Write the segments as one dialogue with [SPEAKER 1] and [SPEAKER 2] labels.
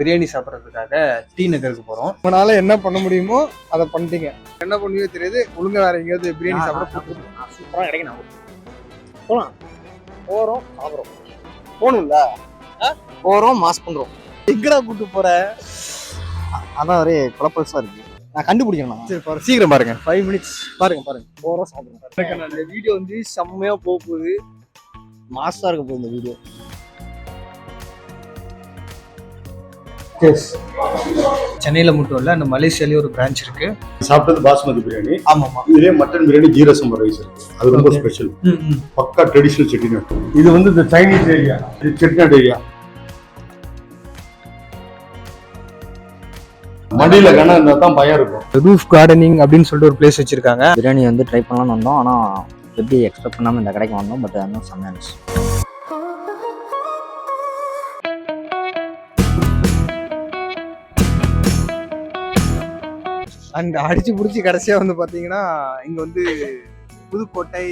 [SPEAKER 1] பிரியாணி சாப்பிட்றதுக்காக டி நகருக்கு போகிறோம்
[SPEAKER 2] உங்களால என்ன பண்ண முடியுமோ அதை பண்ணிட்டீங்க. என்ன பண்ணுவீங்க தெரியாது ஒழுங்கா வேற எங்கேயாவது பிரியாணி சாப்பிட
[SPEAKER 3] சூப்பராக கிடைக்கும் நான் போகலாம் போகிறோம் சாப்பிட்றோம்.
[SPEAKER 2] போகணும்ல?
[SPEAKER 3] போகிறோம் மாஸ் பண்ணுறோம்
[SPEAKER 2] எங்கடா கூட்டு போற?
[SPEAKER 3] அதான் ஒரே குழப்பல்ஸாக இருக்கு. நான் கண்டுபிடிக்கணும்
[SPEAKER 2] சரி பாரு. சீக்கிரம் பாருங்க. ஃபைவ் மினிட்ஸ் பாருங்க பாருங்க.
[SPEAKER 3] போகிறோம் சாப்பிட்றோம்.
[SPEAKER 2] இந்த வீடியோ வந்து செம்மையா போக போகுது.
[SPEAKER 3] மாஸாக இருக்க போகுது இந்த வீடியோ
[SPEAKER 1] சென்னையில் மட்டும் இல்லை அந்த மலேசியாலேயும் ஒரு பிரான்ச் இருக்கு.
[SPEAKER 4] சாப்பிட்டது பாஸ்மதி பிரியாணி.
[SPEAKER 1] ஆமாம்மா.
[SPEAKER 4] இதுலயே மட்டன் பிரியாணி ஜீரா சம்பர் ரைஸ் இருக்கு. அது ரொம்ப. ஸ்பெஷல்
[SPEAKER 1] ம் ம்.
[SPEAKER 4] பக்கா ட்ரெடிஷனல் செட்டிநாட் இது வந்து இந்த சைனீஸ் ஏரியா இது செட்டிநாட் ஏரியா மடியில கணம் இருந்தா தான் பயம் இருக்கும்.
[SPEAKER 1] ரூஃப் கார்டனிங் அப்படின்னு சொல்லிட்டு ஒரு பிளேஸ் வச்சிருக்காங்க.
[SPEAKER 3] பிரியாணி வந்து ட்ரை பண்ணலாம்னு வந்தோம். ஆனால் எப்படி எக்ஸ்பெக்ட் பண்ணாமல் இந்த கடைக்கு வந்தோம் பட் இன்னும் செம்மையாக இருந்துச்சு.
[SPEAKER 2] அண்ட் அடிச்சு புடிச்சு கடைசியா வந்து பாத்தீங்கன்னா இங்க வந்து புதுக்கோட்டை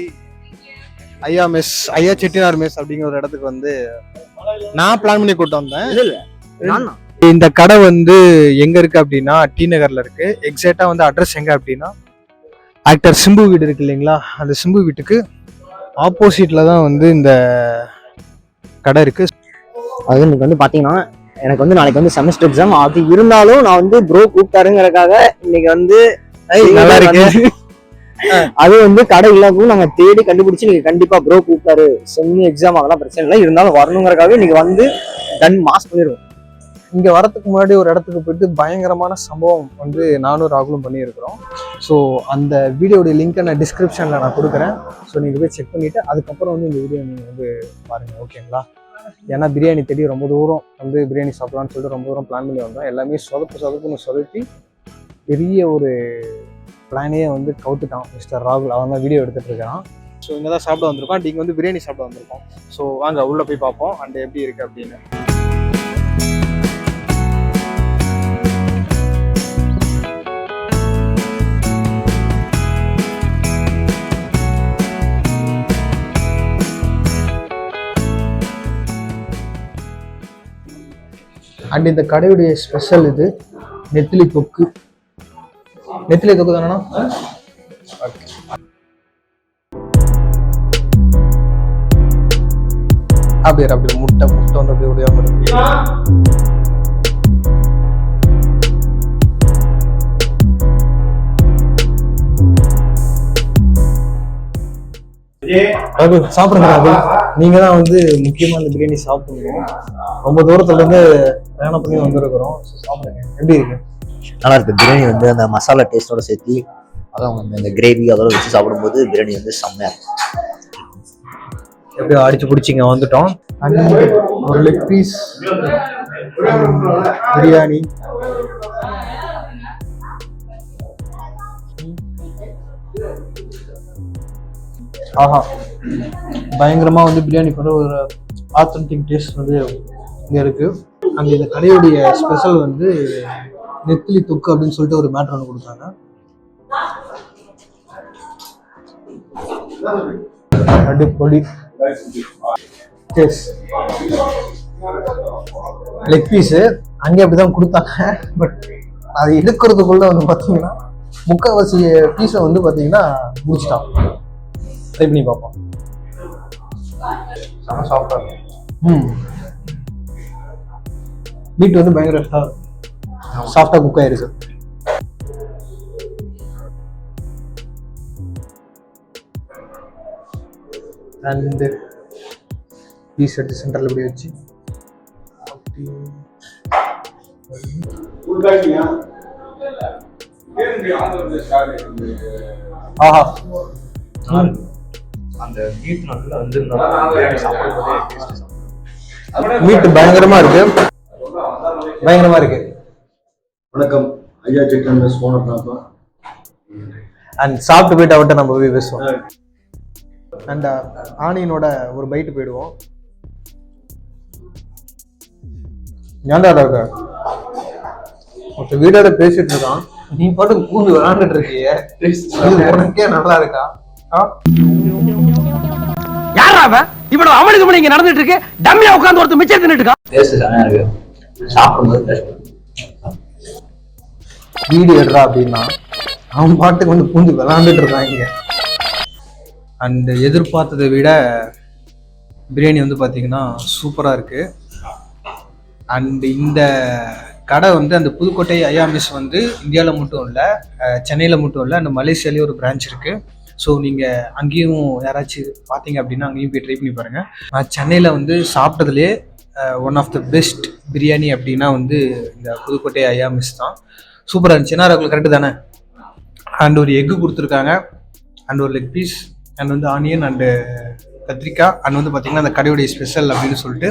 [SPEAKER 2] ஐயா மெஸ் ஐயா செட்டினார் மெஸ் அப்படிங்கிற ஒரு இடத்துக்கு வந்து நான் பிளான் பண்ணி கூட்டு வந்தேன்.
[SPEAKER 1] இந்த கடை வந்து எங்க இருக்கு அப்படின்னா டி நகர்ல இருக்கு. எக்ஸாக்டா வந்து அட்ரஸ் எங்க அப்படின்னா ஆக்டர் சிம்பு வீடு இருக்கு இல்லைங்களா? அந்த சிம்பு வீட்டுக்கு ஆப்போசிட்ல தான் வந்து இந்த கடை இருக்கு.
[SPEAKER 3] அது இன்னைக்கு வந்து பார்த்தீங்கன்னா எனக்கு வந்து நாளைக்கு வந்து செமஸ்டர் எக்ஸாம் அது இருந்தாலும் நான் வந்து ப்ரோ கூப்பிட்டாருங்கிறக்காக இன்னைக்கு வந்து
[SPEAKER 1] நல்லா இருக்கு.
[SPEAKER 3] அது வந்து கடை இல்லாமவும் நாங்க தேடி கண்டுபிடிச்சு நீங்க கண்டிப்பா ப்ரோ கூப்பிட்டாரு. செம்மி எக்ஸாம் அதெல்லாம் பிரச்சனை இல்லை. இருந்தாலும் வரணுங்கிறக்காக இன்னைக்கு வந்து டன் மாஸ் பண்ணிடுவோம்.
[SPEAKER 1] இங்க வரதுக்கு முன்னாடி ஒரு இடத்துக்கு போயிட்டு பயங்கரமான சம்பவம் வந்து நானும் ராகுலும் பண்ணியிருக்கிறோம். ஸோ அந்த வீடியோடைய லிங்கை நான் டிஸ்கிரிப்ஷனில் நான் கொடுக்குறேன். ஸோ நீங்கள் போய் செக் பண்ணிவிட்டு அதுக்கப்புறம் வந்து இந்த வீடியோ நீங்கள் வந்து பாருங்கள் ஓகேங்களா ஏன்னா பிரியாணி தேடி ரொம்ப தூரம் வந்து பிரியாணி சாப்பிடலாம்னு சொல்லிட்டு ரொம்ப தூரம் பிளான் பண்ணி வந்தோம். எல்லாமே சொதப்பு சொதப்புன்னு சொதப்பி பெரிய ஒரு பிளானே வந்து கவுத்துட்டான் மிஸ்டர் ராகுல். அவன் தான் வீடியோ எடுத்துகிட்டு இருக்கான். ஸோ இங்கே தான் சாப்பிட வந்திருக்கோம் அண்ட் இங்கே வந்து பிரியாணி சாப்பிட வந்திருக்கோம். ஸோ வாங்க உள்ளே போய் பார்ப்போம். அண்ட் எப்படி இருக்குது அப்படின்னு. அண்ட் இந்த கடையுடைய ஸ்பெஷல் இது நெத்திலி தொக்கு நெத்திலி தொக்கு தானேண்ணா அப்படியே அப்படி முட்டை முட்டை வந்து அப்படியே உடையாம இருக்கு சாப்பிடுங்க ராகுல் நீங்க தான் வந்து முக்கியமா இந்த பிரியாணி சாப்பிடணும். ரொம்ப தூரத்துல இருந்து பிரயாணம் பண்ணி வந்திருக்கிறோம். சாப்பிடுங்க. எப்படி இருக்கு?
[SPEAKER 5] நல்லா இருக்கு. பிரியாணி வந்து அந்த மசாலா டேஸ்டோட சேர்த்து அதான் அந்த கிரேவி அதோட வச்சு சாப்பிடும்போது பிரியாணி வந்து செம்மையா இருக்கும்.
[SPEAKER 1] எப்படியோ அடிச்சு பிடிச்சிங்க வந்துட்டோம். ஒரு லெக் பீஸ் பிரியாணி. ஆஹா. பயங்கரமாக வந்து பிரியாணிக்கு வந்து ஒரு ஆத்தன்டிக் டேஸ்ட் வந்து இங்கே இருக்குது அங்கே இந்த கடையுடைய ஸ்பெஷல் வந்து நெத்திலி தொக்கு அப்படின்னு சொல்லிட்டு ஒரு மேட்ரு ஒன்று கொடுத்தாங்க. அடிப்பொடி லெக் பீஸு அங்கே அப்படி தான் கொடுத்தாங்க. பட் அது எடுக்கிறதுக்குள்ள வந்து பார்த்தீங்கன்னா முக்கால்வாசி பீஸை வந்து பார்த்தீங்கன்னா முடிச்சிட்டான். ட்ரை பண்ணி பார்ப்போம். செம சாஃப்டாக இருக்கும் ம். மீட் வந்து பயங்கர சாஃப்டாக குக் ஆயிருக்கு அண்ட் பீஸ் எடுத்து சென்டரில் இப்படி வச்சு. அப்படி ஆஹா.
[SPEAKER 5] அந்த மீட் நல்லா வந்து சாப்பிடும்போது
[SPEAKER 1] மீட் பயங்கரமா இருக்கு. பயங்கரமா இருக்கு.
[SPEAKER 4] வணக்கம். ஐயா சிக்கன் ஓனர் தான்
[SPEAKER 1] அண்ட் சாப்பிட்டு போயிட்டு அவட்ட நம்ம போய் பேசுவோம். அண்ட் ஆனியனோட ஒரு பைட்டு போயிடுவோம். ஏன்டா டாக்டர் ஒருத்தர் வீடோட பேசிட்டு இருக்கான். நீ பாட்டுக்கு கூண்டு விளாண்டுட்டு இருக்கியே. இது உனக்கே நல்லா இருக்கா?
[SPEAKER 6] யாரா அவன் இவ்வளவு அவனுக்கு இங்க நடந்துட்டு இருக்கு. டம்மியா உட்கார்ந்து ஒருத்தர் மிச்சம் தின்னுட்டு இருக்கான்.
[SPEAKER 5] இருக்கு
[SPEAKER 1] வீடியோ எடுறா அப்படின்னா அவன் பாட்டுக்கு வந்து பூந்து விளாண்டுட்டு இருக்காங்க அண்ட் எதிர்பார்த்ததை விட பிரியாணி வந்து பார்த்தீங்கன்னா சூப்பராக இருக்குது அண்ட் இந்த கடை வந்து அந்த புதுக்கோட்டை ஐயாமிஸ் வந்து இந்தியாவில் மட்டும் இல்லை சென்னையில் மட்டும் இல்லை அந்த மலேசியாலேயும் ஒரு பிரான்ச் இருக்குது ஸோ நீங்கள் அங்கேயும் யாராச்சும் பார்த்தீங்க அப்படின்னா அங்கேயும் போய் ட்ரை பண்ணி பாருங்கள் நான் சென்னையில் வந்து சாப்பிட்டதுலே one of the best biryani அப்படின்னா வந்து இந்த புதுக்கோட்டை ஐயா மிஸ் தான். சூப்பராக இருந்துச்சு. என்ன உங்களுக்கு கரெக்டு தானே? அண்ட் ஒரு எக்கு கொடுத்துருக்காங்க. அண்ட் ஒரு லெக் பீஸ் அண்ட் வந்து ஆனியன் அண்டு கத்திரிக்காய். அண்ட் வந்து பார்த்தீங்கன்னா அந்த கடையுடைய ஸ்பெஷல் அப்படின்னு சொல்லிட்டு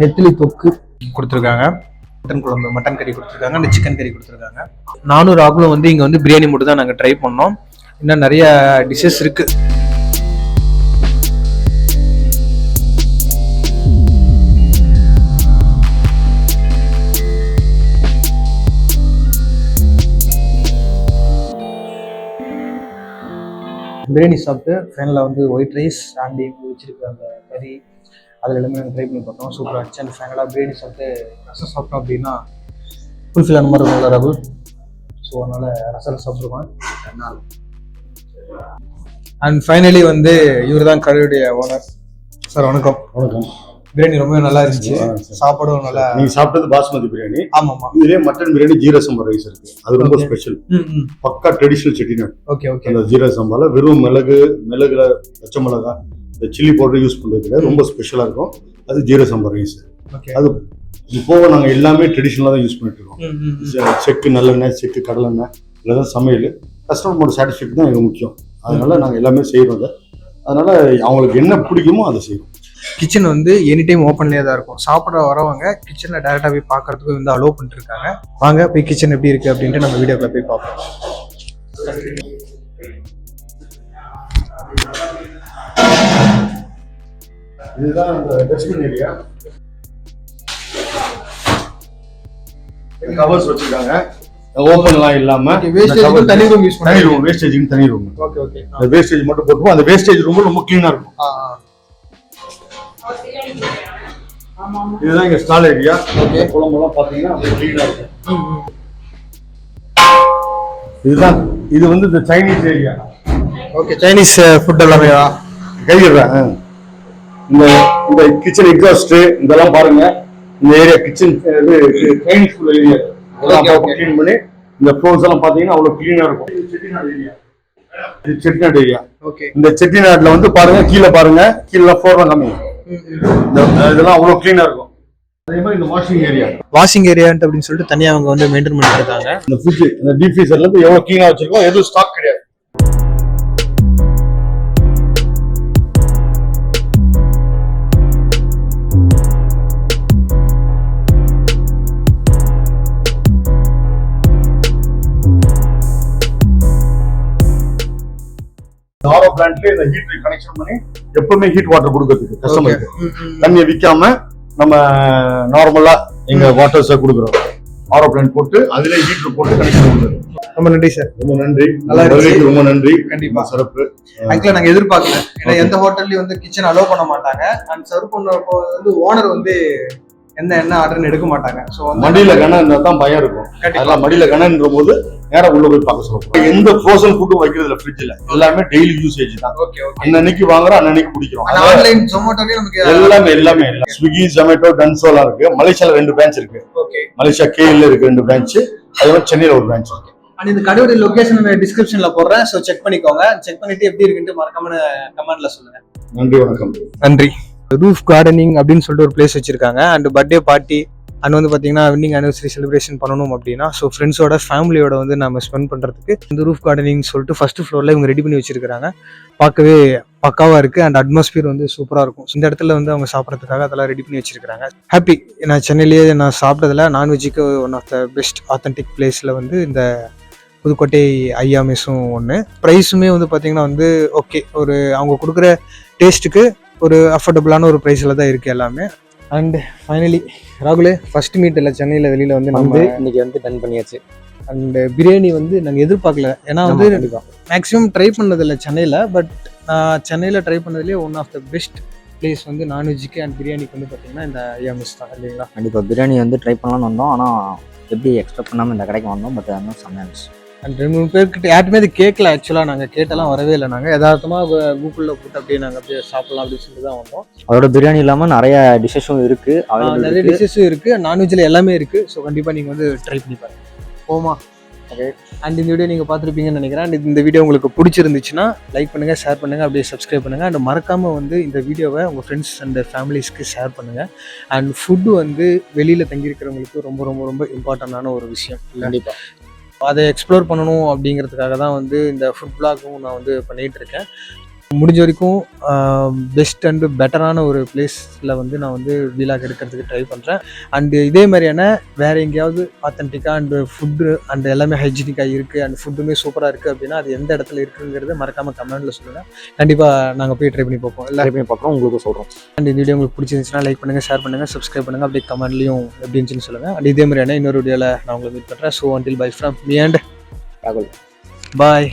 [SPEAKER 1] நெத்திலி தொக்கு கொடுத்துருக்காங்க. மட்டன் குழம்பு மட்டன் கறி கொடுத்துருக்காங்க அந்த சிக்கன் கறி கொடுத்துருக்காங்க. நானும் ராகுலும் வந்து இங்கே வந்து பிரியாணி மட்டும் தான் நாங்கள் ட்ரை பண்ணோம். இன்னும் நிறைய டிஷ்ஷஸ் இருக்கு. பிரியாணி சாப்பிட்டு ஃபைனலில் வந்து ஒயிட் ரைஸ் அண்ட் வச்சிருக்க அந்த கறி அதில் எல்லாமே ட்ரை பண்ணி பார்த்தோம். சூப்பராக இருந்துச்சு. அண்ட் ஃபைனலாக பிரியாணி சாப்பிட்டு ரசம் சாப்பிட்டோம் அப்படின்னா ஃபுல்ஃபில் ஆன மாதிரி இருக்கும்ல ரகுல் ஸோ அதனால் ரசம் சாப்பிடுவேன் அண்ட் ஃபைனலி வந்து இவர் தான் கடையுடைய ஓனர் சார் வணக்கம்.
[SPEAKER 4] வணக்கம்.
[SPEAKER 1] பிரியாணி ரொம்ப நல்லா இருந்துச்சு. சாப்பாடும் நல்லா
[SPEAKER 4] நீங்க சாப்பிட்டது பாஸ்மதி பிரியாணி
[SPEAKER 1] ஆமாம்மா.
[SPEAKER 4] இதுலயே மட்டன் பிரியாணி ஜீரக சம்பா ரைஸ் இருக்கு அது ரொம்ப. ஸ்பெஷல் பக்கா ட்ரெடிஷனல் செட்டிநாடு
[SPEAKER 1] ஓகே ஓகே
[SPEAKER 4] அந்த ஜீரக சம்பால வெறும் மிளகு மிளகுல பச்சை மிளகா இந்த சில்லி பவுடர் யூஸ் பண்றது கிடையாது ரொம்ப ஸ்பெஷலா இருக்கும். அது ஜீரக சம்பா ரைஸ்
[SPEAKER 1] ஓகே
[SPEAKER 4] அது இது போக நாங்க எல்லாமே ட்ரெடிஷனலா தான் யூஸ் பண்ணிட்டு இருக்கோம். செக்கு நல்லெண்ணெய் செக்கு கடலெண்ணெய் இதெல்லாம் சமையல். கஸ்டமரோட சாட்டிஸ்ஃபேக்ட் தான் எங்க முக்கியம். அதனால நாங்க எல்லாமே செய்யறோம் அதை அதனால அவங்களுக்கு என்ன பிடிக்குமோ அதை செய்யறோம்
[SPEAKER 1] கிச்சன் வந்து எனி டைம் ஓப்பன்லேயே தான் இருக்கும். சாப்பிட வரவங்க கிச்சனில் டேரெக்டாக போய் பார்க்கறதுக்கு வந்து அலோவ் பண்ணிருக்காங்க. வாங்க போய் கிச்சன் எப்படி இருக்குது அப்படின்ட்டு நம்ம வீடியோக்குள்ள போய் பார்ப்போம்.
[SPEAKER 4] இதுதான் அந்த டஸ்ட்பின் ஏரியா கவர்ஸ் வச்சிருக்காங்க. ஓப்பன்லாம் இல்லாம
[SPEAKER 1] வேஸ்டேஜ் தனி ரூம் யூஸ்
[SPEAKER 4] தனி ரூம் வேஸ்டேஜ்னு தனி ரூம்
[SPEAKER 1] ஓகே ஓகே
[SPEAKER 4] அந்த வேஸ்டேஜ் மட்டும் போட்டுப்போம் அந்த வேஸ்டேஜ் ரூம் ரொம்ப கிளீனா இருக்கும். இதுதான் இங்க ஸ்டால் ஏரியா குழம்பெல்லாம் பாத்தீங்கன்னா கிளீனா இருக்கும். இதுதான். இது வந்து இந்த Chinese area
[SPEAKER 1] okay Chinese food எல்லாமே
[SPEAKER 4] கையிடுறேன் இந்த இந்த கிச்சன் எக்ஸாஸ்ட் இதெல்லாம் பாருங்க. இந்த ஏரியா கிச்சன் இது ஃபுட் ஏரியா. க்ளீன் பண்ணி இந்த ஃப்ளோர்ஸ் எல்லாம் பாத்தீங்கன்னா அவ்வளவு கிளீனா இருக்கும். செட்டிநாடு ஏரியா இது செட்டிநாடு ஏரியா
[SPEAKER 1] ஓகே
[SPEAKER 4] இந்த செட்டிநாட்டுல வந்து பாருங்க கீழே பாருங்க. கீழே ஃப்ளோர்லாம் கம்மி. இந்த இதெல்லாம் அவ்வளவு கிளீனா இருக்கும். அதே மாதிரி இந்த வாஷிங் ஏரியா
[SPEAKER 1] வாஷிங் ஏரியான்ட்டு அப்படின்னு சொல்லிட்டு தனியாக அவங்க வந்து மெயின்டைன் பண்ணிட்டு இருக்காங்க.
[SPEAKER 4] இந்த ஃப்ரிட்ஜ் இந்த டீப் ஃப்ரீசர்ல இருந்து எவ்வளவு கிளீனா வச்சிருக்கோம் எதுவும் ஸ்டாக் கிடையாது. ஆரோ பிளான்ட்ல இந்த ஹீட் கனெக்ஷன் பண்ணி எப்பவுமே ஹீட் வாட்டர் கொடுக்கறதுக்கு கஸ்டமருக்கு தண்ணியை விக்காம நம்ம நார்மலா எங்க வாட்டர்ஸை கொடுக்குறோம். ஆரோ பிளான்ட் போட்டு அதுல ஹீட்டர் போட்டு கனெக்ஷன் கொடுக்குறோம்.
[SPEAKER 1] ரொம்ப நன்றி சார்
[SPEAKER 4] ரொம்ப நன்றி.
[SPEAKER 1] நல்லா.
[SPEAKER 4] வருகைக்கு ரொம்ப நன்றி.
[SPEAKER 1] கண்டிப்பா.
[SPEAKER 4] சிறப்பு.
[SPEAKER 1] ஆக்சுவலாக நாங்கள் எதிர்பார்க்கல. ஏன்னா எந்த ஹோட்டல்லையும் வந்து கிச்சன் அலோவ் பண்ண மாட்டாங்க. அண்ட் சர்வ் பண்ணுறப்போ வந்து ஓனர் வந்து எந்த என்ன ஆர்டர்னு எடுக்க மாட்டாங்க. ஸோ
[SPEAKER 4] மடியில கணம் இருந்தா தான் பயம் இருக்கும். அதெல்லாம் மடியில கணன்ற போது நேரா உள்ள போய் பார்க்க சொல்லுவோம். எந்த ஃப்ரோசன் ஃபுட்டும் வைக்கிறது இல்ல ஃப்ரிட்ஜ்ல எல்லாமே டெய்லி யூசேஜ் தான்.
[SPEAKER 1] ஓகே ஓகே
[SPEAKER 4] அன்னன்னைக்கு வாங்குறோம் அன்னன்னைக்கு குடிக்கிறோம்.
[SPEAKER 1] அந்த ஆன்லைன் ஜொமேட்டோலயும் நமக்கு
[SPEAKER 4] எல்லாமே எல்லாமே எல்லாம் ஸ்விக்கி ஜொமேட்டோ டன்சோலாம் இருக்கு. மலேசியால ரெண்டு பிரான்ச் இருக்கு.
[SPEAKER 1] ஓகே
[SPEAKER 4] மலேசியா கேஎல்ல இருக்கு ரெண்டு பிரான்ச் அதே மாதிரி சென்னையில ஒரு பிரான்ச் இருக்கு.
[SPEAKER 1] அண்ட் இந்த கடையோட லொகேஷன் டிஸ்கிரிப்ஷன்ல போடுறேன். ஸோ செக் பண்ணிக்கோங்க. செக் பண்ணிட்டு எப்படி இருக்குன்ட்டு மறக்காம கமெண்ட்ல சொல்லுங்க.
[SPEAKER 4] நன்றி வணக்கம்.
[SPEAKER 1] நன்றி. ரூஃப் கார்டனிங் அப்படின்னு சொல்லிட்டு ஒரு பிளேஸ் வச்சிருக்காங்க. அண்ட் பர்த்டே பார்ட்டி அண்ட் வந்து பார்த்தீங்கன்னா வின்னிங் ஆனிவர்சரி செலிப்ரேஷன் பண்ணணும் அப்படின்னா ஸோ ஃப்ரெண்ட்ஸோட ஃபேமிலியோட வந்து நம்ம ஸ்பெண்ட் பண்ணுறதுக்கு இந்த ரூஃப் கார்டனிங் சொல்லிட்டு ஃபர்ஸ்ட் ஃப்ளோரில் இவங்க ரெடி பண்ணி வச்சிருக்காங்க பார்க்கவே பக்காவாக இருக்குது அண்ட் அட்மாஸ்பியர் வந்து சூப்பராக இருக்கும். இந்த இடத்துல வந்து அவங்க சாப்பிட்றதுக்காக அதெல்லாம் ரெடி பண்ணி வச்சிருக்காங்க ஹாப்பி நான் சென்னையிலேயே நான் சாப்பிட்டதில் நான்வெஜ்ஜுக்கு one of the best authentic பிளேஸில் வந்து இந்த புதுக்கோட்டை ஐயா மெஸ்ஸும் ஒன்று ப்ரைஸுமே வந்து பார்த்தீங்கன்னா வந்து ஓகே ஒரு அவங்க கொடுக்குற டேஸ்ட்டுக்கு ஒரு அஃபோர்டபுளான ஒரு ப்ரைஸில் தான் இருக்குது எல்லாமே. அண்ட் ஃபைனலி ராகுலே ஃபர்ஸ்ட் மீட் இல்லை சென்னையில் வெளியில் வந்து நம்ம
[SPEAKER 3] இன்னைக்கு வந்து டன் பண்ணியாச்சு.
[SPEAKER 1] அண்ட் பிரியாணி வந்து நாங்கள் எதிர்பார்க்கல. ஏன்னா வந்து மேக்ஸிமம் ட்ரை பண்ணதில்லை சென்னையில் பட் நான் சென்னையில் try பண்ணதுலேயே one of the best place வந்து நான்வெஜ்ஜுக்கு அண்ட் பிரியாணிக்கு வந்து பார்த்தீங்கன்னா இந்த ஐயா மிஸ் தான் இல்லைங்களா?
[SPEAKER 3] கண்டிப்பாக பிரியாணி வந்து ட்ரை பண்ணலாம்னு வந்தோம். ஆனால் எப்படி எக்ஸ்பெக்ட் பண்ணாமல் இந்த கடைக்கு வந்தோம் பட் அதுவும் செம்மையாக இருந்துச்சு.
[SPEAKER 1] அண்ட் ரெண்டு மூணு பேர்கிட்ட யாருமே அது கேட்கல. ஆக்சுவலாக நாங்கள் கேட்டெல்லாம் வரவே இல்லை. நாங்கள் யதார்த்தமாக கூகுளில் போட்டு அப்படியே நாங்கள் அப்படியே சாப்பிடலாம் அப்படின்னு சொல்லிட்டு தான் வந்தோம்.
[SPEAKER 3] அதோட பிரியாணி இல்லாமல் நிறைய டிஷ்ஷஸும் இருக்குது
[SPEAKER 1] நிறைய டிஷ்ஷஸும் இருக்குது நான்வெஜ்ஜில் எல்லாமே இருக்குது ஸோ கண்டிப்பாக நீங்கள் வந்து ட்ரை பண்ணி பாருங்க. போமா ஓகே அண்ட் இந்த வீடியோ நீங்கள் பார்த்துருப்பீங்கன்னு நினைக்கிறேன். இந்த வீடியோ உங்களுக்கு பிடிச்சிருந்துச்சுன்னா லைக் பண்ணுங்கள் ஷேர் பண்ணுங்கள் அப்படியே சப்ஸ்கிரைப் பண்ணுங்கள் அண்ட் மறக்காமல் வந்து இந்த வீடியோவை உங்கள் ஃப்ரெண்ட்ஸ் அண்ட் ஃபேமிலிஸ்க்கு ஷேர் பண்ணுங்கள் அண்ட் ஃபுட்டு வந்து வெளியில் தங்கியிருக்கிறவங்களுக்கு ரொம்ப ரொம்ப ரொம்ப இம்பார்ட்டண்டான ஒரு விஷயம்.
[SPEAKER 3] கண்டிப்பாக
[SPEAKER 1] அதை எக்ஸ்ப்ளோர் பண்ணணும் அப்படிங்கிறதுக்காக தான் வந்து இந்த ஃபுட் பிளாகும் நான் வந்து பண்ணிகிட்டு இருக்கேன். முடிஞ்ச வரைக்கும் பெஸ்ட் அண்டு பெட்டரான ஒரு பிளேஸில் வந்து நான் வந்து வீலாக் எடுக்கிறதுக்கு ட்ரை பண்ணுறேன் அண்டு இதே மாதிரியான வேறு எங்கேயாவது ஆத்தென்டிக்காக அண்டு ஃபுட்டு அண்ட் எல்லாமே ஹைஜீனிக்காக இருக்குது அண்ட் ஃபுட்டுமே சூப்பராக இருக்குது அப்படின்னா அது எந்த இடத்துல இருக்குங்கிறத மறக்காமல் கமெண்ட்டில் சொல்லுங்கள் கண்டிப்பாக நாங்கள் போய் ட்ரை பண்ணி பார்ப்போம் இல்லை?
[SPEAKER 3] ட்ரை பண்ணி பார்க்குறோம் உங்களுக்கு சொல்கிறோம்
[SPEAKER 1] அண்ட் இந்த வீடியோ உங்களுக்கு பிடிச்சிருந்துச்சுன்னா லைக் பண்ணுங்கள் ஷேர் பண்ணுங்கள் சப்ஸ்கிரைப் பண்ணுங்கள் அப்படியே கமெண்ட்லையும் எப்படி இருந்துச்சுன்னு சொல்லுங்கள் அண்ட் இதே மாதிரியான இன்னொரு வீடியோவில் நான் உங்களை மீட் பண்ணுறேன் so until bye from me and
[SPEAKER 3] ராகுல்.
[SPEAKER 1] பாய்